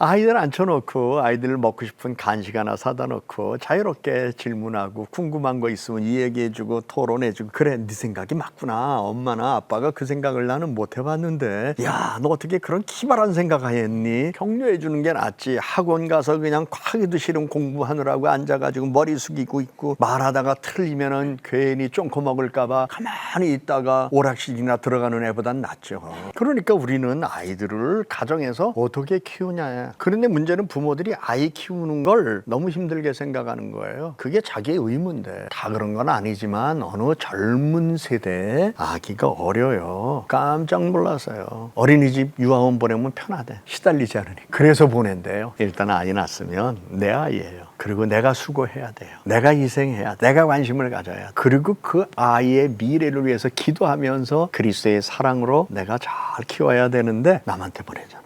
아이들 앉혀놓고 아이들 먹고 싶은 간식 하나 사다 놓고 자유롭게 질문하고 궁금한 거 있으면 이야기해주고 토론해주고 그래 네 생각이 맞구나. 엄마나 아빠가 그 생각을 나는 못 해봤는데. 야 너 어떻게 그런 기발한 생각 했니? 격려해 주는 게 낫지. 학원 가서 그냥 하기도 싫은 공부하느라고 앉아가지고 머리 숙이고 있고 말하다가 틀리면은 괜히 쫑코 먹을까봐 가만히 있다가 오락실이나 들어가는 애보단 낫죠. 그러니까 우리는 아이들을 가정에서 어떻게 키우냐 그런데 문제는 부모들이 아이 키우는 걸 너무 힘들게 생각하는 거예요. 그게 자기의 의무인데. 다 그런 건 아니지만 어느 젊은 세대에 아기가 어려요. 깜짝 놀랐어요. 어린이집 유아원 보내면 편하대. 시달리지 않으니 그래서 보낸대요. 일단 아이 낳았으면 내 아이예요. 그리고 내가 수고해야 돼요. 내가 희생해야 내가 관심을 가져야. 그리고 그 아이의 미래를 위해서 기도하면서 그리스도의 사랑으로 내가 잘 키워야 되는데 남한테 보내잖아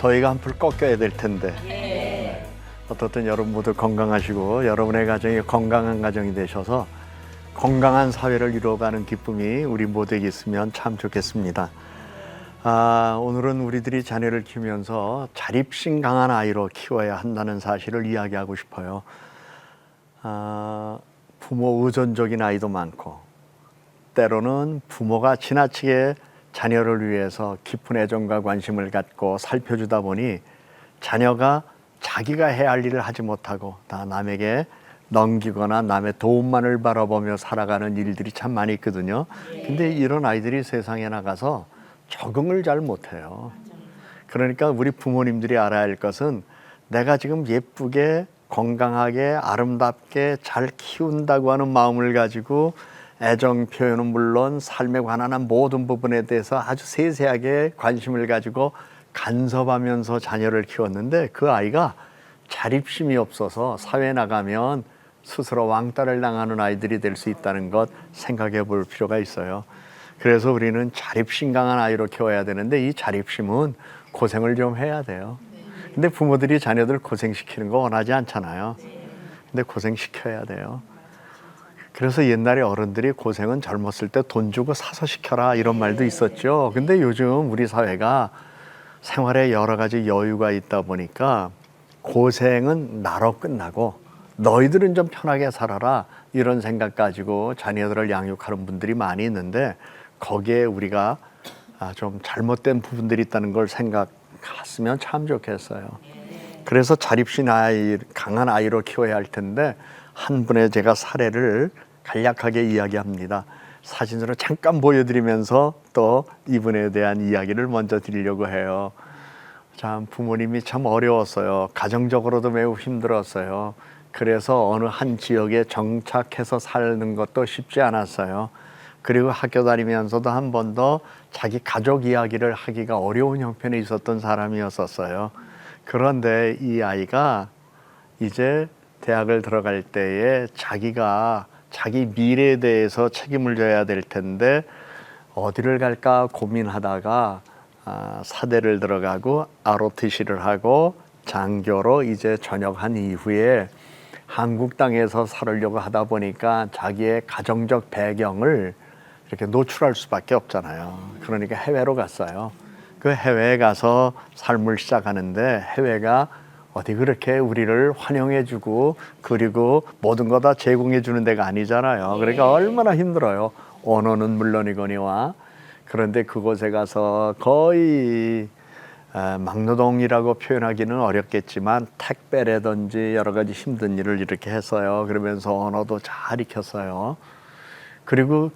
더위가 한풀 꺾여야 될 텐데 어떻든 여러분 모두 건강하시고 여러분의 가정이 건강한 가정이 되셔서 건강한 사회를 이루어가는 기쁨이 우리 모두에게 있으면 참 좋겠습니다. 아, 오늘은 우리들이 자녀를 키우면서 자립심 강한 아이로 키워야 한다는 사실을 이야기하고 싶어요. 아, 부모 의존적인 아이도 많고 때로는 부모가 지나치게 자녀를 위해서 깊은 애정과 관심을 갖고 살펴주다 보니 자녀가 자기가 해야 할 일을 하지 못하고 다 남에게 넘기거나 남의 도움만을 바라보며 살아가는 일들이 참 많이 있거든요. 근데 이런 아이들이 세상에 나가서 적응을 잘 못해요. 그러니까 우리 부모님들이 알아야 할 것은 내가 지금 예쁘게 건강하게 아름답게 잘 키운다고 하는 마음을 가지고 애정 표현은 물론 삶에 관한 한 모든 부분에 대해서 아주 세세하게 관심을 가지고 간섭하면서 자녀를 키웠는데 그 아이가 자립심이 없어서 사회에 나가면 스스로 왕따를 당하는 아이들이 될 수 있다는 것 생각해 볼 필요가 있어요. 그래서 우리는 자립심 강한 아이로 키워야 되는데 이 자립심은 고생을 좀 해야 돼요. 근데 부모들이 자녀들 고생시키는 거 원하지 않잖아요. 근데 고생시켜야 돼요. 그래서 옛날에 어른들이 고생은 젊었을 때 돈 주고 사서 시켜라 이런 말도 있었죠. 근데 요즘 우리 사회가 생활에 여러 가지 여유가 있다 보니까 고생은 나로 끝나고 너희들은 좀 편하게 살아라 이런 생각 가지고 자녀들을 양육하는 분들이 많이 있는데 거기에 우리가 아, 좀 잘못된 부분들이 있다는 걸 생각했으면 참 좋겠어요. 그래서 자립심 아이 강한 아이로 키워야 할 텐데 한 분의 제가 사례를 간략하게 이야기합니다. 사진으로 잠깐 보여드리면서 또 이분에 대한 이야기를 먼저 드리려고 해요. 참 부모님이 참 어려웠어요. 가정적으로도 매우 힘들었어요. 그래서 어느 한 지역에 정착해서 사는 것도 쉽지 않았어요. 그리고 학교 다니면서도 한 번도 자기 가족 이야기를 하기가 어려운 형편에 있었던 사람이었었어요. 그런데 이 아이가 이제 대학을 들어갈 때에 자기가 자기 미래에 대해서 책임을 져야 될 텐데 어디를 갈까 고민하다가 아, 사대를 들어가고 ROTC를 하고 장교로 이제 전역한 이후에 한국 땅에서 살으려고 하다 보니까 자기의 가정적 배경을 이렇게 노출할 수밖에 없잖아요. 그러니까 해외로 갔어요. 그 해외에 가서 삶을 시작하는데 해외가 어디 그렇게 우리를 환영해주고 그리고 모든 거 다 제공해주는 데가 아니잖아요. 그러니까 얼마나 힘들어요. 언어는 물론이거니와 그런데 그곳에 가서 거의 아, 막노동이라고 표현하기는 어렵겠지만 택배라든지 여러 가지 힘든 일을 이렇게 했어요. 그러면서 언어도 잘 익혔어요. 그리고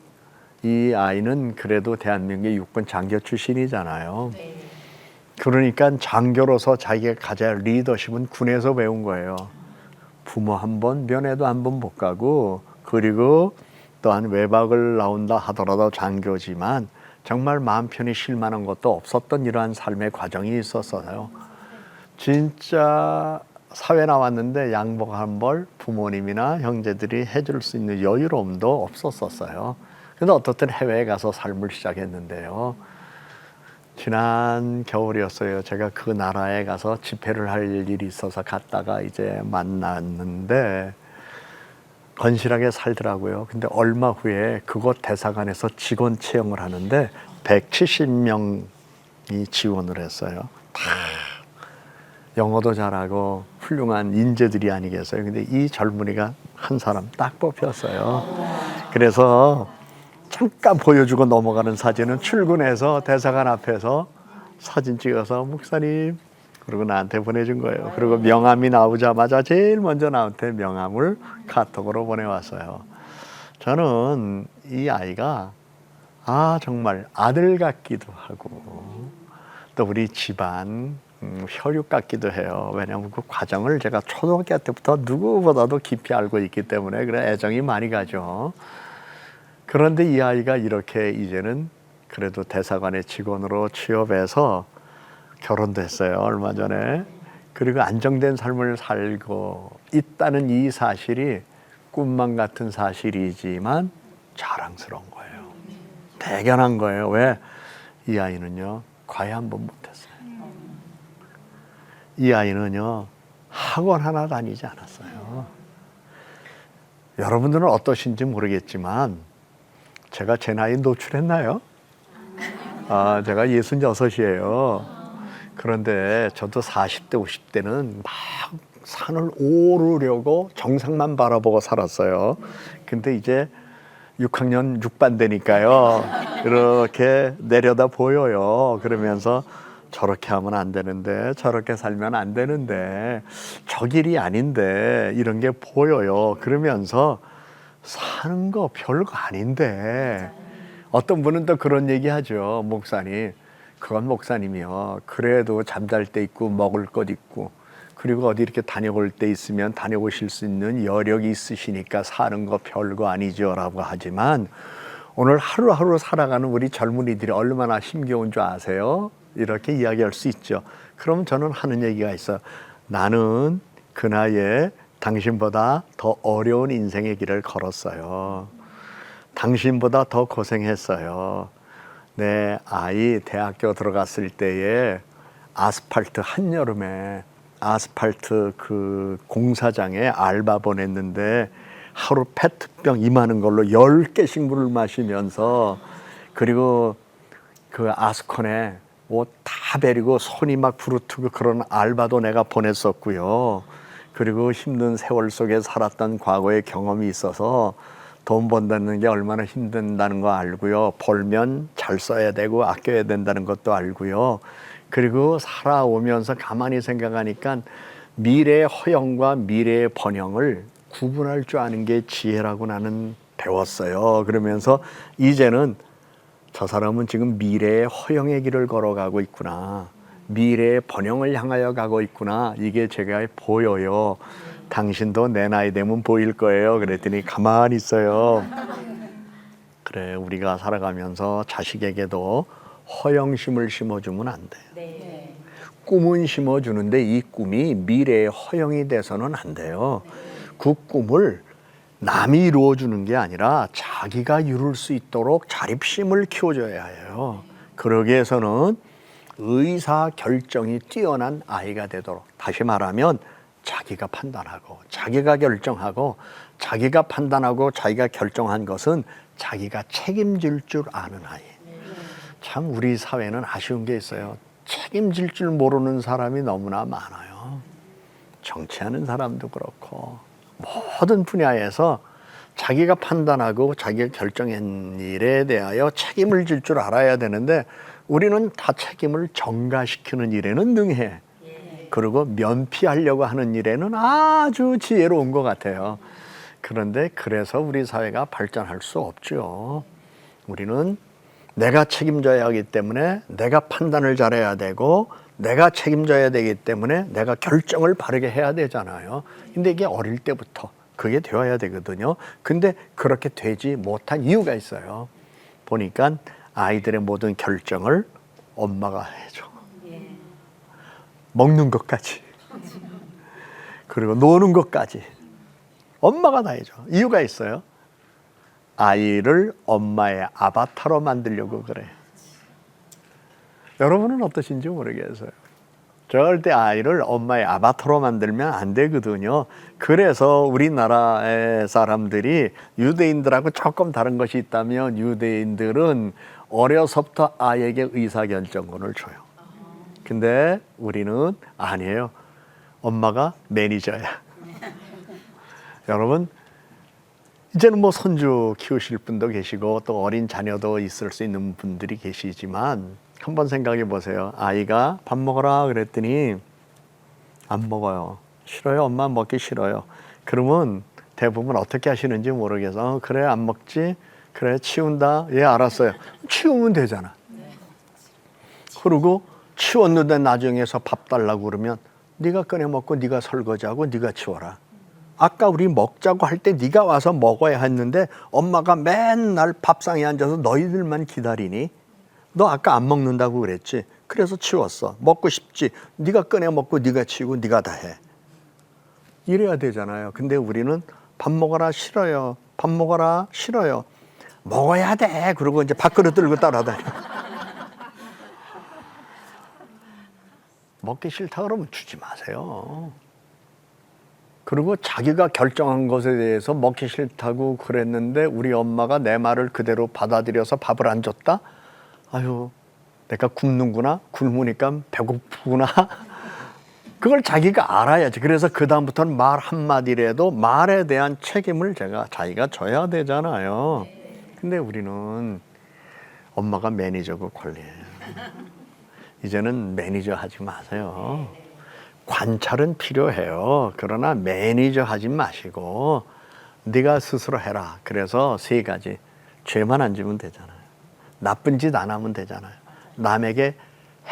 이 아이는 그래도 대한민국의 육군 장교 출신이잖아요. 그러니까 장교로서 자기가 가져야 할 리더십은 군에서 배운 거예요. 부모 한 번, 면회도 한 번 못 가고 그리고 또한 외박을 나온다 하더라도 장교지만 정말 마음 편히 쉴 만한 것도 없었던 이러한 삶의 과정이 있었어요. 진짜 사회 나왔는데 양복 한 벌 부모님이나 형제들이 해줄 수 있는 여유로움도 없었었어요. 근데 어떻든 해외에 가서 삶을 시작했는데요. 지난 겨울이었어요. 제가 그 나라에 가서 집회를 할 일이 있어서 갔다가 이제 만났는데 건실하게 살더라고요. 근데 얼마 후에 그곳 대사관에서 직원 채용을 하는데 170명이 지원을 했어요. 다 영어도 잘하고 훌륭한 인재들이 아니겠어요. 근데 이 젊은이가 한 사람 딱 뽑혔어요. 그래서 잠깐 보여주고 넘어가는 사진은 출근해서 대사관 앞에서 사진 찍어서 목사님 그리고 나한테 보내준 거예요. 그리고 명함이 나오자마자 제일 먼저 나한테 명함을 카톡으로 보내왔어요. 저는 이 아이가 아 정말 아들 같기도 하고 또 우리 집안 음, 혈육 같기도 해요. 왜냐하면 그 과정을 제가 초등학교 때부터 누구보다도 깊이 알고 있기 때문에 그래 애정이 많이 가죠. 그런데 이 아이가 이렇게 이제는 그래도 대사관의 직원으로 취업해서 결혼도 했어요 얼마 전에. 그리고 안정된 삶을 살고 있다는 이 사실이 꿈만 같은 사실이지만 자랑스러운 거예요. 대견한 거예요. 왜? 이 아이는요 과외 한 번 못했어요. 이 아이는요 학원 하나 다니지 않았어요. 여러분들은 어떠신지 모르겠지만 제가 제 나이 노출했나요? 아, 제가 66이에요. 그런데 저도 40대, 50대는 막 산을 오르려고 정상만 바라보고 살았어요. 근데 이제 6학년 6반 되니까요. 이렇게 내려다 보여요. 그러면서 저렇게 하면 안 되는데, 저렇게 살면 안 되는데, 저 길이 아닌데, 이런 게 보여요. 그러면서 사는 거 별거 아닌데, 어떤 분은 또 그런 얘기 하죠. 목사님. 그건 목사님이요. 그래도 잠잘 때 있고 먹을 것 있고 그리고 어디 이렇게 다녀올 때 있으면 다녀오실 수 있는 여력이 있으시니까 사는 거 별거 아니죠라고 하지만 오늘 하루하루 살아가는 우리 젊은이들이 얼마나 힘겨운 줄 아세요? 이렇게 이야기할 수 있죠. 그럼 저는 하는 얘기가 있어요. 나는 그 나이에 당신보다 더 어려운 인생의 길을 걸었어요. 당신보다 더 고생했어요. 내 아이 대학교 들어갔을 때에 아스팔트 한여름에 아스팔트 그 공사장에 알바 보냈는데 하루 페트병 이만한 걸로 열 개씩 물을 마시면서 그리고 그 아스콘에 옷다 베리고 손이 막 부르트고 그런 알바도 내가 보냈었고요. 그리고 힘든 세월 속에 살았던 과거의 경험이 있어서 돈 번다는 게 얼마나 힘든다는 거 알고요. 벌면 잘 써야 되고 아껴야 된다는 것도 알고요. 그리고 살아오면서 가만히 생각하니까 미래의 허영과 미래의 번영을 구분할 줄 아는 게 지혜라고 나는 배웠어요. 그러면서 이제는 저 사람은 지금 미래의 허영의 길을 걸어가고 있구나. 미래의 번영을 향하여 가고 있구나. 이게 제가 보여요. 당신도 내 나이 되면 보일 거예요. 그랬더니 가만히 있어요. 그래, 우리가 살아가면서 자식에게도 허영심을 심어주면 안 돼. 꿈은 심어주는데 이 꿈이 미래의 허영이 돼서는 안 돼요. 그 꿈을 남이 이루어주는 게 아니라 자기가 이룰 수 있도록 자립심을 키워줘야 해요. 그러기 위해서는 의사 결정이 뛰어난 아이가 되도록 다시 말하면 자기가 판단하고 자기가 결정하고 자기가 판단하고 자기가 결정한 것은 자기가 책임질 줄 아는 아이. 참 우리 사회는 아쉬운 게 있어요. 책임질 줄 모르는 사람이 너무나 많아요. 정치하는 사람도 그렇고 모든 분야에서 자기가 판단하고 자기가 결정한 일에 대하여 책임을 질 줄 알아야 되는데 우리는 다 책임을 전가시키는 일에는 능해. 그리고 면피하려고 하는 일에는 아주 지혜로운 것 같아요. 그런데 그래서 우리 사회가 발전할 수 없죠. 우리는 내가 책임져야 하기 때문에 내가 판단을 잘해야 되고 내가 책임져야 되기 때문에 내가 결정을 바르게 해야 되잖아요. 근데 이게 어릴 때부터 그게 되어야 되거든요. 근데 그렇게 되지 못한 이유가 있어요. 보니까 아이들의 모든 결정을 엄마가 해줘. 먹는 것까지. 그리고 노는 것까지. 엄마가 다 해줘. 이유가 있어요. 아이를 엄마의 아바타로 만들려고 그래. 여러분은 어떠신지 모르겠어요. 절대 아이를 엄마의 아바타로 만들면 안 되거든요. 그래서 우리나라의 사람들이 유대인들하고 조금 다른 것이 있다면 유대인들은 어려서부터 아이에게 의사결정권을 줘요. 근데 우리는 아니에요. 엄마가 매니저야. 여러분, 이제는 뭐 손주 키우실 분도 계시고 또 어린 자녀도 있을 수 있는 분들이 계시지만 한번 생각해 보세요. 아이가 밥 먹어라 그랬더니 안 먹어요. 싫어요. 엄마 먹기 싫어요. 그러면 대부분 어떻게 하시는지 모르겠어. 어, 그래 안 먹지. 그래 치운다. 예 알았어요. 치우면 되잖아. 그리고 치웠는데 나중에서 밥 달라고 그러면 네가 꺼내 먹고 네가 설거지하고 네가 치워라. 아까 우리 먹자고 할 때 네가 와서 먹어야 했는데 엄마가 맨날 밥상에 앉아서 너희들만 기다리니 너 아까 안 먹는다고 그랬지 그래서 치웠어 먹고 싶지 네가 꺼내 먹고 네가 치우고 네가 다 해 이래야 되잖아요 근데 우리는 밥 먹어라 싫어요 밥 먹어라 싫어요 먹어야 돼 그러고 이제 밥그릇 들고 따라다녀 먹기 싫다 그러면 주지 마세요 그리고 자기가 결정한 것에 대해서 먹기 싫다고 그랬는데 우리 엄마가 내 말을 그대로 받아들여서 밥을 안 줬다? 아유, 내가 굶는구나? 굶으니까 배고프구나? 그걸 자기가 알아야지. 그래서 그다음부터는 말 한마디라도 말에 대한 책임을 제가 자기가 져야 되잖아요. 근데 우리는 엄마가 매니저고 관리해요. 이제는 매니저 하지 마세요. 관찰은 필요해요. 그러나 매니저 하지 마시고 네가 스스로 해라. 그래서 세 가지 죄만 안 지면 되잖아요. 나쁜 짓 안 하면 되잖아요. 남에게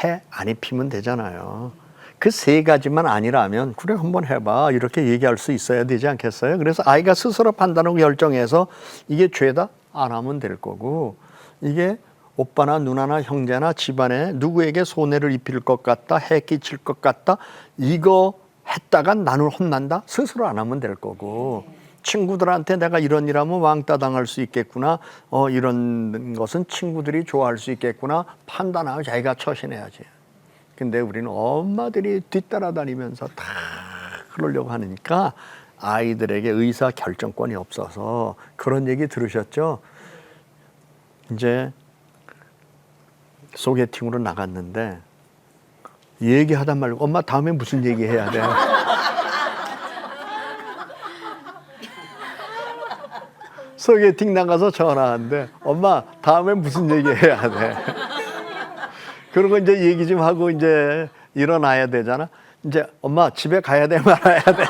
해 안 입히면 되잖아요. 그 세 가지만 아니라면 그래 한번 해봐 이렇게 얘기할 수 있어야 되지 않겠어요? 그래서 아이가 스스로 판단하고 결정해서 이게 죄다 안 하면 될 거고 이게 오빠나 누나나 형제나 집안에 누구에게 손해를 입힐 것 같다, 해 끼칠 것 같다, 이거 했다가 나는 혼난다? 스스로 안 하면 될 거고. 친구들한테 내가 이런 일 하면 왕따 당할 수 있겠구나, 어, 이런 것은 친구들이 좋아할 수 있겠구나, 판단하고 자기가 처신해야지. 근데 우리는 엄마들이 뒤따라 다니면서 다 그러려고 하니까 아이들에게 의사 결정권이 없어서 그런 얘기 들으셨죠? 이제 소개팅으로 나갔는데 얘기하다 말고 엄마 다음에 무슨 얘기 해야 돼? 소개팅 나가서 전화하는데 엄마 다음에 무슨 얘기 해야 돼? 그러고 이제 얘기 좀 하고 이제 일어나야 되잖아. 이제 엄마 집에 가야 돼 말아야 돼.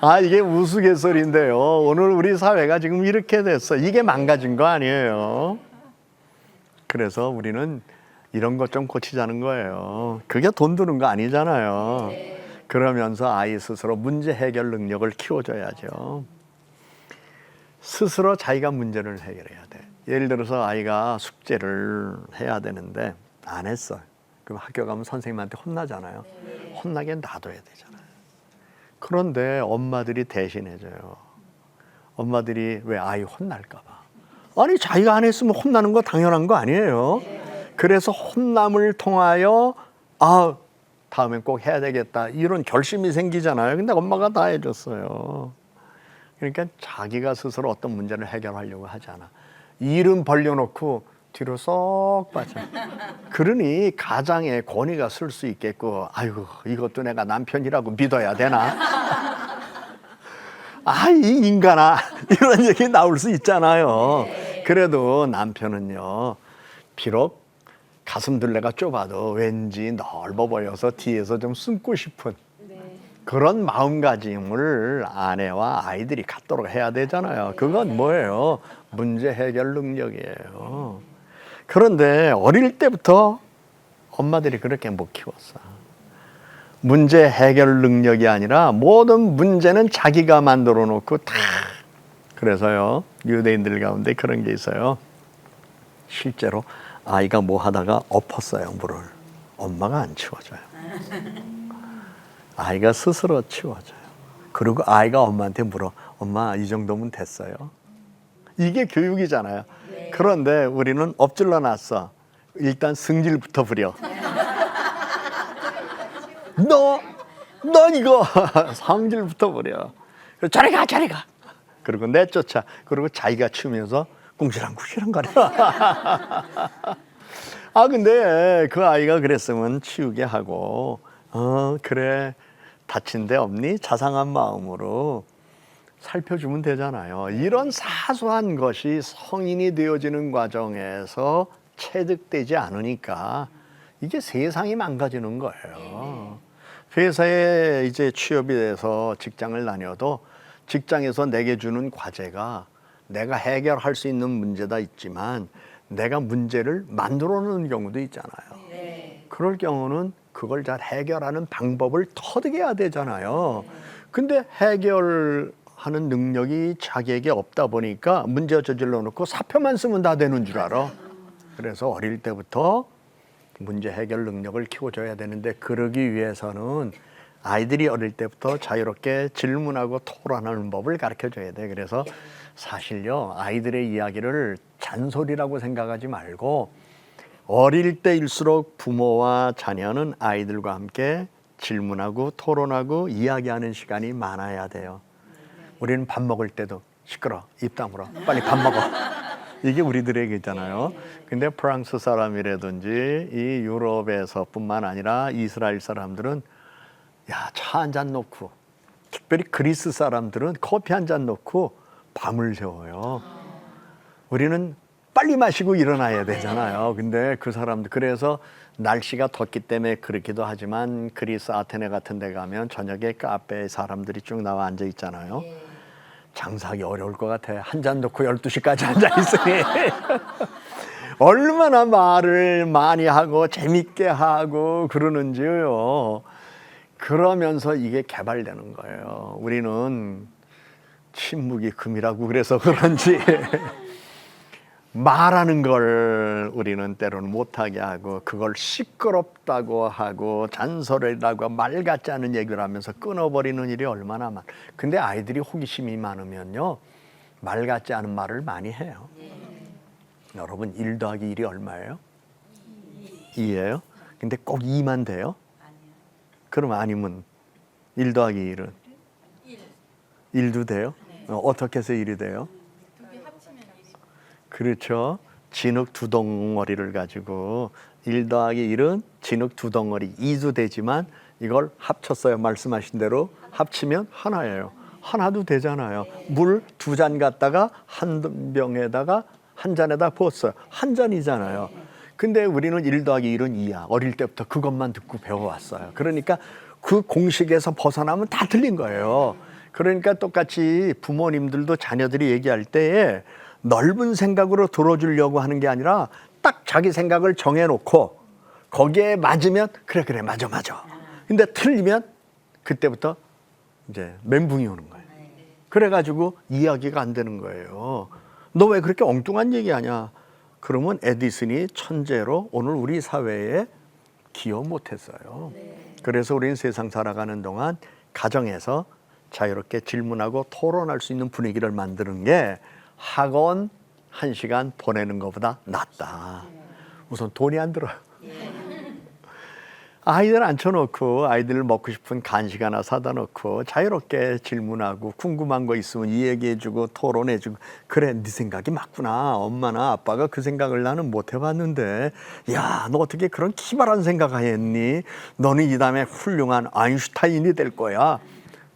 아 이게 우스갯소리인데요. 오늘 우리 사회가 지금 이렇게 됐어. 이게 망가진 거 아니에요. 그래서 우리는 이런 것 좀 고치자는 거예요. 그게 돈 드는 거 아니잖아요. 그러면서 아이 스스로 문제 해결 능력을 키워줘야죠. 스스로 자기가 문제를 해결해야 돼. 예를 들어서 아이가 숙제를 해야 되는데 안 했어. 그럼 학교 가면 선생님한테 혼나잖아요. 혼나게 놔둬야 되잖아요. 그런데 엄마들이 대신해줘요. 엄마들이 왜 아이 혼날까봐. 아니 자기가 안 했으면 혼나는 거 당연한 거 아니에요. 그래서 혼남을 통하여 아 다음엔 꼭 해야 되겠다 이런 결심이 생기잖아요. 근데 엄마가 다 해줬어요. 그러니까 자기가 스스로 어떤 문제를 해결하려고 하잖아. 일은 벌려놓고 뒤로 쏙 빠져. 그러니 가장에 권위가 쓸 수 있겠고, 아이고 이것도 내가 남편이라고 믿어야 되나? 아, 이 인간아. 이런 얘기 나올 수 있잖아요. 그래도 남편은요, 비록 가슴 둘레가 좁아도 왠지 넓어 보여서 뒤에서 좀 숨고 싶은 그런 마음가짐을 아내와 아이들이 갖도록 해야 되잖아요. 그건 뭐예요? 문제 해결 능력이에요. 그런데 어릴 때부터 엄마들이 그렇게 못 키웠어. 문제 해결 능력이 아니라 모든 문제는 자기가 만들어 놓고 다 그래서요 유대인들 가운데 그런 게 있어요. 실제로 아이가 뭐 하다가 엎었어요 물을. 엄마가 안 치워줘요. 아이가 스스로 치워줘요. 그리고 아이가 엄마한테 물어 엄마 이 정도면 됐어요. 이게 교육이잖아요 그런데 우리는 엎질러 놨어 일단 승질부터 부려 너, 너 이거 성질부터 버려. 그래서 저리 가, 저리 가. 그리고 내쫓아. 그리고 자기가 치우면서 궁시렁궁시렁 거려. 아 근데 그 아이가 그랬으면 치우게 하고 어 그래 다친 데 없니 자상한 마음으로 살펴주면 되잖아요. 이런 사소한 것이 성인이 되어지는 과정에서 체득되지 않으니까 이게 세상이 망가지는 거예요. 회사에 이제 취업이 돼서 직장을 다녀도 직장에서 내게 주는 과제가 내가 해결할 수 있는 문제다 있지만 내가 문제를 만들어 놓는 경우도 있잖아요. 그럴 경우는 그걸 잘 해결하는 방법을 터득해야 되잖아요. 근데 해결 하는 능력이 자기에게 없다 보니까 문제 저질러 놓고 사표만 쓰면 다 되는 줄 알아. 그래서 어릴 때부터 문제 해결 능력을 키워줘야 되는데 그러기 위해서는 아이들이 어릴 때부터 자유롭게 질문하고 토론하는 법을 가르쳐 줘야 돼. 그래서 사실요, 아이들의 이야기를 잔소리라고 생각하지 말고 어릴 때일수록 부모와 자녀는 아이들과 함께 질문하고 토론하고 이야기하는 시간이 많아야 돼요. 우리는 밥 먹을 때도 시끄러 입 다물어 빨리 밥 먹어 이게 우리들의 얘기잖아요. 근데 프랑스 사람이라든지 이 유럽에서뿐만 아니라 이스라엘 사람들은 야 차 한 잔 놓고 특별히 그리스 사람들은 커피 한 잔 놓고 밤을 새워요. 우리는 빨리 마시고 일어나야 되잖아요. 근데 그 사람들 그래서 날씨가 덥기 때문에 그렇기도 하지만 그리스 아테네 같은 데 가면 저녁에 카페에 사람들이 쭉 나와 앉아 있잖아요. 장사하기 어려울 것 같아. 한 잔 놓고 12시까지 앉아 있으니. 얼마나 말을 많이 하고 재밌게 하고 그러는지요. 그러면서 이게 개발되는 거예요. 우리는 침묵이 금이라고 그래서 그런지 말하는 걸 우리는 때로는 못하게 하고 그걸 시끄럽다고 하고 잔소리라고 말 같지 않은 얘기를 하면서 끊어버리는 일이 얼마나 많. 근데 아이들이 호기심이 많으면요 말 같지 않은 말을 많이 해요. 여러분 1 더하기 1이 얼마예요? 2예요? 근데 꼭 2만 돼요? 그럼 아니면 1 더하기 1은 1. 도 돼요? 어, 어떻게 해서 1이 돼요? 그렇죠. 진흙 두 덩어리를 가지고 1 더하기 1은 진흙 두 덩어리 2도 되지만 이걸 합쳤어요. 말씀하신 대로 합치면 하나예요. 하나도 되잖아요. 물 두 잔 갖다가 한 병에다가 한 잔에다 부었어요. 한 잔이잖아요. 근데 우리는 1 더하기 1은 2야. 어릴 때부터 그것만 듣고 배워왔어요. 그러니까 그 공식에서 벗어나면 다 틀린 거예요. 그러니까 똑같이 부모님들도 자녀들이 얘기할 때에 넓은 생각으로 들어주려고 하는 게 아니라 딱 자기 생각을 정해놓고 거기에 맞으면 그래 그래 맞아 맞아. 근데 틀리면 그때부터 이제 멘붕이 오는 거예요. 그래가지고 이야기가 안 되는 거예요. 너 왜 그렇게 엉뚱한 얘기하냐? 그러면 에디슨이 천재로 오늘 우리 사회에 기여 못했어요. 그래서 우리는 세상 살아가는 동안 가정에서 자유롭게 질문하고 토론할 수 있는 분위기를 만드는 게 학원 한 시간 보내는 것보다 낫다. 우선 돈이 안 들어요. 아이들 앉혀놓고 아이들 먹고 싶은 간식 하나 사다 놓고 자유롭게 질문하고 궁금한 거 있으면 이야기해주고 토론해주고. 그래 네 생각이 맞구나. 엄마나 아빠가 그 생각을 나는 못 해봤는데. 야 너 어떻게 그런 기발한 생각했니? 너는 이 다음에 훌륭한 아인슈타인이 될 거야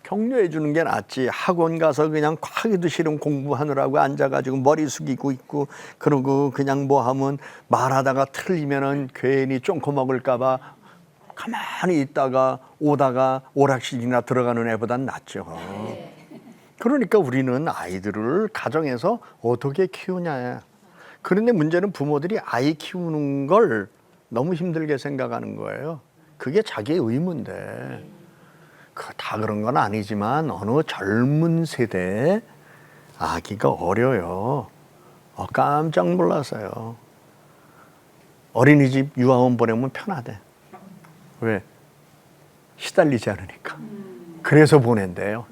격려해 주는 게 낫지 학원 가서 그냥 하기도 싫은 공부하느라고 앉아가지고 머리 숙이고 있고 그러고 그냥 뭐 하면 말하다가 틀리면은 괜히 쫑코 먹을까봐 가만히 있다가 오다가 오락실이나 들어가는 애보단 낫죠. 그러니까 우리는 아이들을 가정에서 어떻게 키우냐. 그런데 문제는 부모들이 아이 키우는 걸 너무 힘들게 생각하는 거예요. 그게 자기의 의무인데. 그다 그런 건 아니지만 어느 젊은 세대에 아기가 어려요. 어, 깜짝 놀랐어요. 어린이집 유아원 보내면 편하대. 왜? 시달리지 않으니까. 그래서 보낸대요.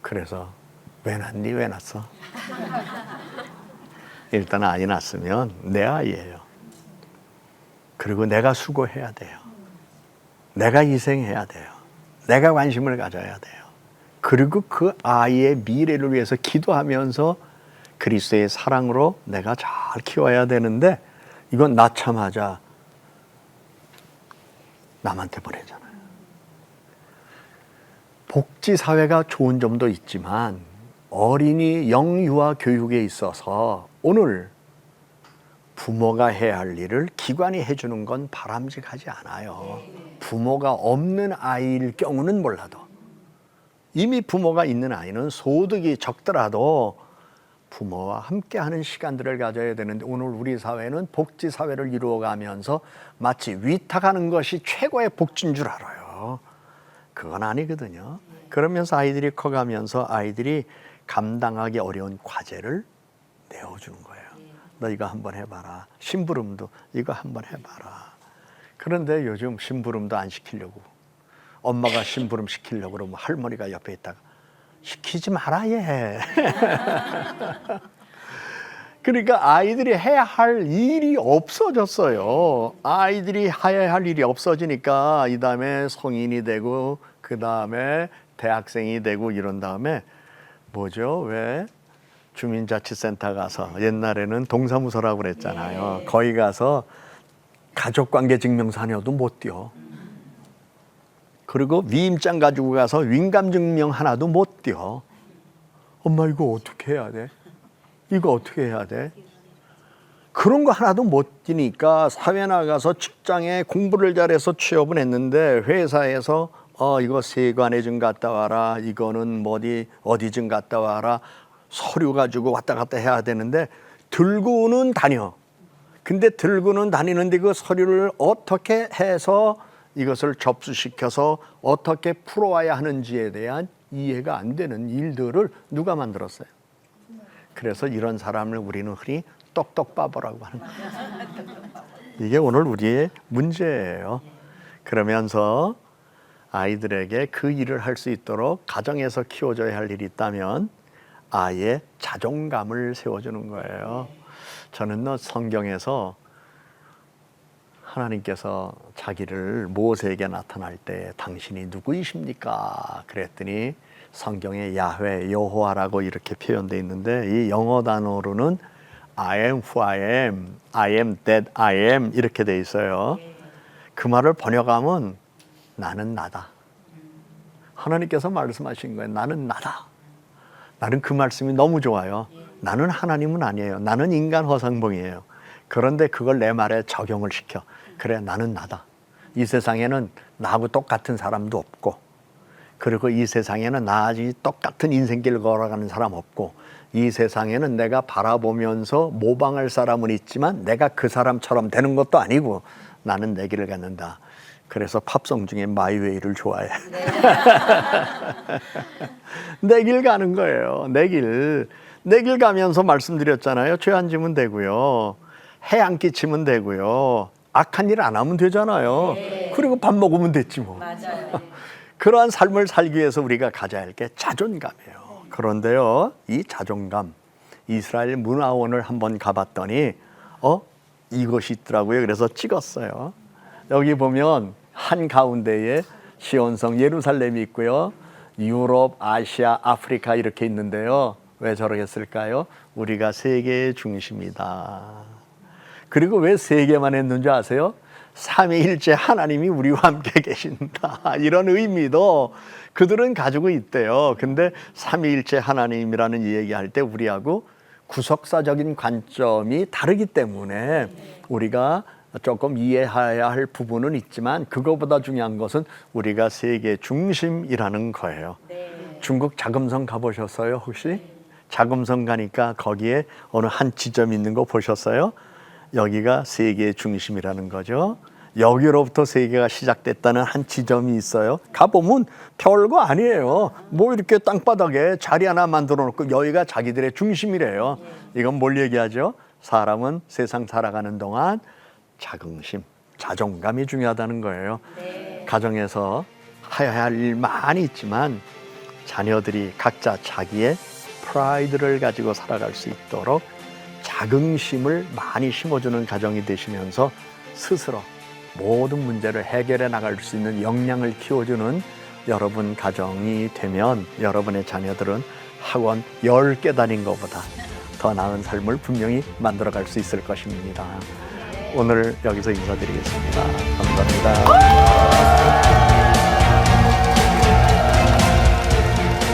그래서 왜 낳니? 왜 낳았어? 일단 아이 낳았으면 내 아이예요. 그리고 내가 수고해야 돼요. 내가 희생해야 돼요. 내가 관심을 가져야 돼요. 그리고 그 아이의 미래를 위해서 기도하면서 그리스도의 사랑으로 내가 잘 키워야 되는데 이건 낳자마자 남한테 보내잖아요. 복지 사회가 좋은 점도 있지만 어린이 영유아 교육에 있어서 오늘 부모가 해야 할 일을 기관이 해주는 건 바람직하지 않아요. 부모가 없는 아이일 경우는 몰라도 이미 부모가 있는 아이는 소득이 적더라도 부모와 함께 하는 시간들을 가져야 되는데 오늘 우리 사회는 복지 사회를 이루어가면서 마치 위탁하는 것이 최고의 복지인 줄 알아요. 그건 아니거든요. 그러면서 아이들이 커가면서 아이들이 감당하기 어려운 과제를 내어주는 거예요. 너 이거 한번 해봐라. 심부름도 이거 한번 해봐라. 그런데 요즘 심부름도 안 시키려고 엄마가 심부름 시키려고 그러면 할머니가 옆에 있다가 시키지 마라 얘. 그러니까 아이들이 해야 할 일이 없어졌어요. 아이들이 해야 할 일이 없어지니까 이 다음에 성인이 되고 그 다음에 대학생이 되고 이런 다음에 뭐죠? 왜 주민자치센터 가서 옛날에는 동사무소라고 그랬잖아요. 거기 가서 가족관계 증명서 하나도 못 띄어. 그리고 위임장 가지고 가서 윙감 증명 하나도 못 띄어. 엄마 이거 어떻게 해야 돼? 이거 어떻게 해야 돼? 그런 거 하나도 못 뛰니까 사회 나가서 직장에 공부를 잘해서 취업은 했는데 회사에서 어 이거 세관에 좀 갔다 와라 이거는 어디 어디 좀 갔다 와라 서류 가지고 왔다 갔다 해야 되는데 들고는 다녀 근데 들고는 다니는데 그 서류를 어떻게 해서 이것을 접수시켜서 어떻게 풀어와야 하는지에 대한 이해가 안 되는 일들을 누가 만들었어요? 그래서 이런 사람을 우리는 흔히 똑똑바보라고 하는 거예요. 이게 오늘 우리의 문제예요. 그러면서 아이들에게 그 일을 할 수 있도록 가정에서 키워줘야 할 일이 있다면 아이의 자존감을 세워주는 거예요. 저는 너 성경에서 하나님께서 자기를 모세에게 나타날 때 당신이 누구이십니까? 그랬더니 성경에 야훼 여호와라고 이렇게 표현되어 있는데 이 영어 단어로는 I am who I am, I am that I am 이렇게 돼 있어요. 그 말을 번역하면 나는 나다. 하나님께서 말씀하신 거예요. 나는 나다. 나는 그 말씀이 너무 좋아요. 나는 하나님은 아니에요. 나는 인간 허상봉이에요. 그런데 그걸 내 말에 적용을 시켜. 그래, 나는 나다. 이 세상에는 나하고 똑같은 사람도 없고, 그리고 이 세상에는 나하고 똑같은 인생길 걸어가는 사람 없고, 이 세상에는 내가 바라보면서 모방할 사람은 있지만 내가 그 사람처럼 되는 것도 아니고 나는 내 길을 갖는다. 그래서 팝송 중에 마이웨이를 좋아해. 내 길 가는 거예요. 내 길. 내 길 가면서 말씀드렸잖아요. 죄 안 지면 되고요. 해 안 끼치면 되고요. 악한 일 안 하면 되잖아요. 그리고 밥 먹으면 됐지 뭐. 맞아요. 그러한 삶을 살기 위해서 우리가 가져야 할 게 자존감이에요. 그런데요, 이 자존감, 이스라엘 문화원을 한번 가봤더니, 어? 이것이 있더라고요. 그래서 찍었어요. 여기 보면 한 가운데에 시온성 예루살렘이 있고요. 유럽, 아시아, 아프리카 이렇게 있는데요. 왜 저렇게 했을까요? 우리가 세계의 중심이다. 그리고 왜세 개만 했는지 아세요? 삼위일체 하나님이 우리와 함께 계신다. 이런 의미도 그들은 가지고 있대요. 근데 삼위일체 하나님이라는 얘기할 때 우리하고 구속사적인 관점이 다르기 때문에 우리가 조금 이해해야 할 부분은 있지만 그거보다 중요한 것은 우리가 세계 중심이라는 거예요. 중국 자금성 가보셨어요 혹시? 자금성 가니까 거기에 어느 한 지점 있는 거 보셨어요? 여기가 세계의 중심이라는 거죠. 여기로부터 세계가 시작됐다는 한 지점이 있어요. 가보면 별거 아니에요. 뭐 이렇게 땅바닥에 자리 하나 만들어 놓고 여기가 자기들의 중심이래요. 이건 뭘 얘기하죠? 사람은 세상 살아가는 동안 자긍심, 자존감이 중요하다는 거예요. 네. 가정에서 해야 할 일 많이 있지만 자녀들이 각자 자기의 프라이드를 가지고 살아갈 수 있도록 자긍심을 많이 심어주는 가정이 되시면서 스스로 모든 문제를 해결해 나갈 수 있는 역량을 키워주는 여러분 가정이 되면 여러분의 자녀들은 학원 열 개 다닌 것보다 더 나은 삶을 분명히 만들어갈 수 있을 것입니다. 오늘 여기서 인사드리겠습니다. 감사합니다.